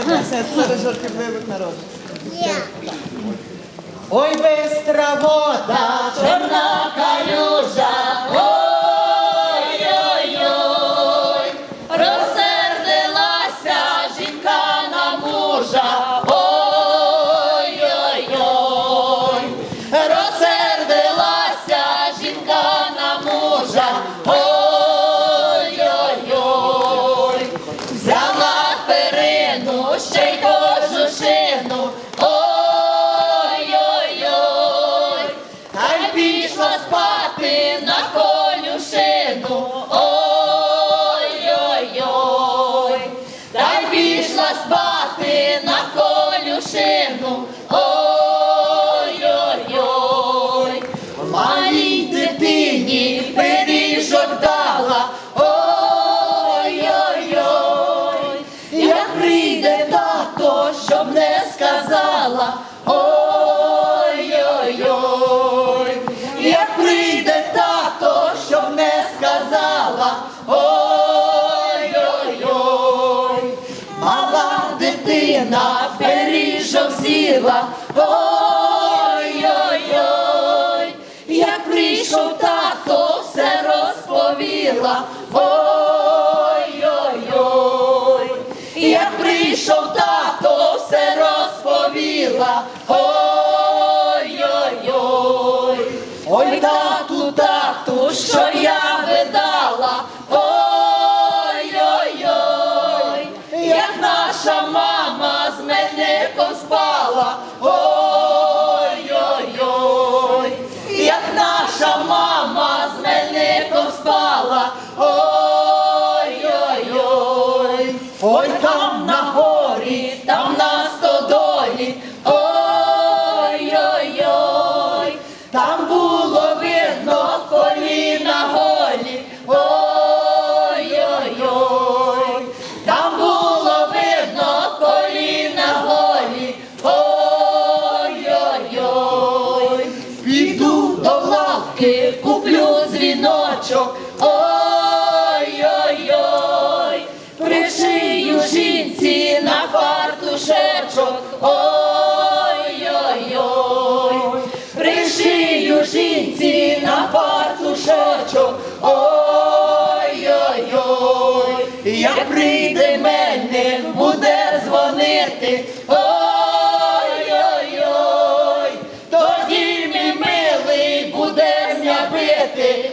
пісня, це жартівливих народів. Ой, бистра вода, спати на конюшину. Ой-ой-ой, та й пішла спати на конюшину. Ой-ой-ой, малій дитині пиріжок дала. Ой-ой-ой, як прийде тато, щоб не сказала. Ой-ой-ой, дитина пиріжок з'їла. Ой-ой-ой, як прийшов тато, все розповіла. Ой-ой-ой, як прийшов тато, все розповіла. Ой-ой-ой, ой там на горі, там на стодолі. Ой-ой-ой, там було видно коліна голі. Ой-ой-ой, там було видно коліна голі. Ой-ой-ой, піду до лавки, куплю дзвіночок. шинці на партушочок, ой-ой-ой, як прийде мене, буде дзвонити. Ой-ой-ой, тоді мій милий буде зняпити.